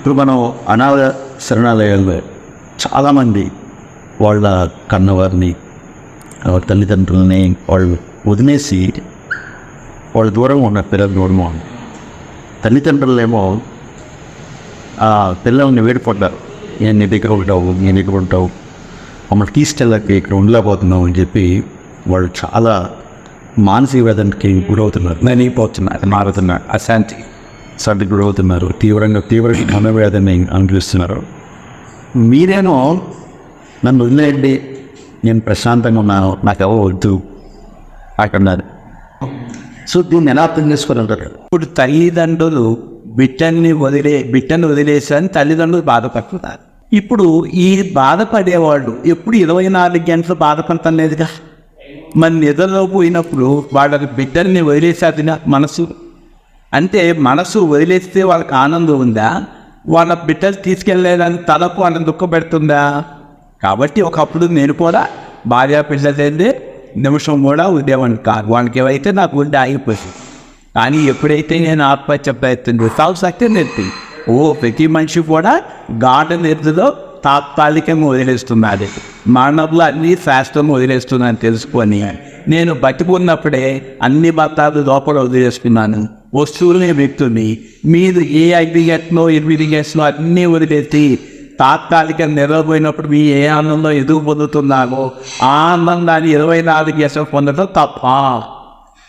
ఇప్పుడు మనం అనాథ శరణాలయాల్లో చాలామంది వాళ్ళ కన్నవారిని తల్లిదండ్రులని వాళ్ళు వదిలేసి వాళ్ళ దూరంగా ఉన్న పిల్లలు దూరంగా తల్లిదండ్రులేమో ఆ పిల్లల్ని వేడిపడ్డారు నేను నీ దగ్గర ఉంటావు? నేను దగ్గర ఉంటావు? మమ్మల్ని తీసుకెళ్ళకి ఇక్కడ ఉండలేకపోతున్నావు అని చెప్పి వాళ్ళు చాలా మానసిక వేదనకి గురవుతున్నారు. నలిగిపోతున్నారు మారుతున్నారు. అశాంతి. సర్ది గురవుతున్నారు. తీవ్రంగా తీవ్రంగా మనవేదని అనుభవిస్తున్నారు మీరేమో నన్ను వదిలేయండి. నేను ప్రశాంతంగా ఉన్నాను. నాకు ఎవరు వద్దు. అక్కడ సో దీన్ని ఎలా అర్థం చేసుకోవాలంటారు? ఇప్పుడు తల్లిదండ్రులు బిడ్డల్ని వదిలే బిడ్డను వదిలేసని తల్లిదండ్రులు బాధపడుతున్నారు. ఇప్పుడు ఈ బాధపడేవాళ్ళు ఎప్పుడు ఇరవై నాలుగు గంటలు బాధపడతాం లేదుగా? మన నిద్రలో పోయినప్పుడు వాళ్ళ బిడ్డల్ని వదిలేసేది మనసు. అంటే మనసు వదిలేస్తే వాళ్ళకి ఆనందం ఉందా? వాళ్ళ బిడ్డలు తీసుకెళ్ళలేదని తలకు వాళ్ళని దుఃఖపెడుతుందా? కాబట్టి ఒకప్పుడు నేను కూడా భార్య పిల్లలేదే నిమిషం కూడా ఉండేవాడిని కాదు. వాళ్ళకి ఏవైతే నాకు ఉండే ఆగిపోయింది కానీ ఎప్పుడైతే నేను ఆత్మహత్య ప్రయత్నం చేస్తావు సత్యం నెత్తి ఓ ప్రతి మనిషి కూడా గార్డెన్ ఎద్దులో తాత్కాలికంగా వదిలేస్తున్నది మానవులు అన్ని శాస్త్రం వదిలేస్తున్నాను తెలుసుకొని నేను బతికున్నప్పుడే అన్ని మతాలు లోపల వదిలేస్తున్నాను వస్తువులనే వ్యక్తుల్ని మీరు ఏ ఐదు గంటలో అన్నీ వదిలేసి తాత్కాలికంగా నిలబోయినప్పుడు మీ ఏ ఆనందం ఎదుగు పొందుతున్నారో ఆ ఆనందాన్ని ఇరవై నాలుగు గంటలు పొందడం తప్ప.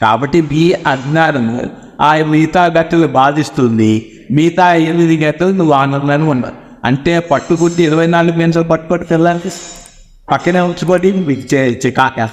కాబట్టి మీ అజ్ఞానము ఆ మిగతా గట్టలు బాధిస్తుంది. మిగతా ఎనిమిది గంటలు నువ్వు ఆనందాన్ని ఉన్నావు అంటే పట్టుకుంటే ఇరవై నాలుగు గంటలు పట్టుకొని పిల్లలకి పక్కనే ఉంచుకొని మీకు చికాక.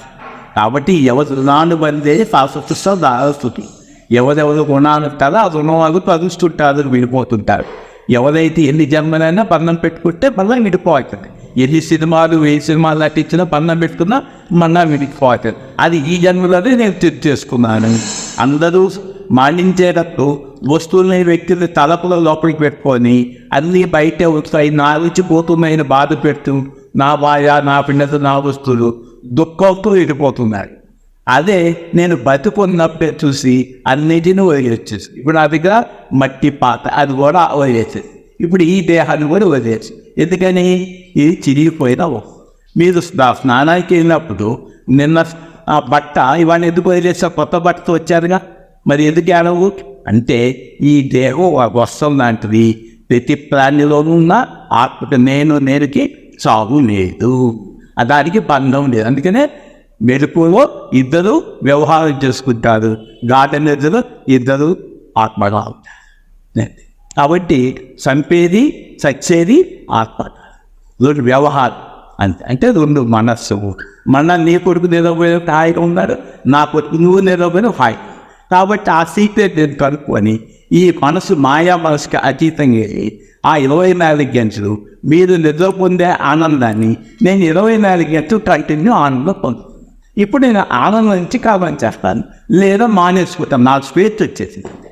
కాబట్టి ఎవరు రుణాలు బందే శాశ్వత దాస్తుంది ఎవరెవరు రుణాలుంటారో ఆ రుణం వాళ్ళు పరుస్తుంటారు విడిపోతుంటారు. ఎవరైతే ఎన్ని జన్మలైనా బంధం పెట్టుకుంటే మళ్ళీ విడిపోతుంది ఎన్ని సినిమాలు ఏ సినిమాలు నటించినా పన్నం పెట్టుకున్నా మళ్ళా విడిపోతుంది అది ఈ జన్మలోనే నేను తెచ్చి చేసుకున్నాను అందరూ మాలించేటప్పుడు వస్తువులని వ్యక్తులు తలపుల లోపలికి పెట్టుకొని అన్నీ బయట వస్తాయి. నా నుంచి పోతున్నాయని బాధ పెడుతూ నా భార్య నా పిల్లలు నా వస్తువులు దుఃఖంతో విడిపోతున్నారు. అదే నేను బతుకున్నప్పుడే చూసి అన్నిటిని వదిలేసేసి ఇప్పుడు నా దగ్గర మట్టి పాత అది కూడా వదిలేసేది ఇప్పుడు ఈ దేహాన్ని కూడా వదిలేసి ఎందుకని? ఇది చిరిగిపోయిన మీరు స్నానానికి వెళ్ళినప్పుడు నిన్న ఆ బట్ట ఇవాళ ఎందుకు వదిలేసా? కొత్త బట్టతో వచ్చారుగా? మరి ఎందుకు అనవు అంటే ఈ దేహం ఒక వస్త్రం లాంటిది ప్రతి ప్రాణిలోనూ ఉన్న ఆత్మకు నేను నేనుకి సాగు లేదు. దానికి బంధం లేదు. అందుకనే మెలుపులో ఇద్దరు వ్యవహారం చేసుకుంటారు. గార్డెన్ ఇద్దరు ఆత్మగా ఉంటారు కాబట్టి చంపేది చచ్చేది ఆత్మ. రెండు వ్యవహారం. అంతే. అంటే రెండు మనస్సు. మన నీ కొడుకు నిలబోయిన హాయిగా ఉన్నాడు నా కొడుకు నువ్వు నిలబోయిన హాయి కాబట్టి ఆ సీక్రెట్ నేను కనుక్కొని ఈ మనసు మాయా మనసుకి అతీతంగా ఆ ఇరవై నాలుగు గంటలు మీరు నిద్ర పొందే ఆనందాన్ని నేను ఇరవై నాలుగు గంటలు కంటిన్యూ ఆనందం పొందుతాను. ఇప్పుడు నేను ఆనందించి నుంచి కాలం చేస్తాను. లేదా మానేసుకుంటాను నాకు స్వేచ్ఛ వచ్చేసింది.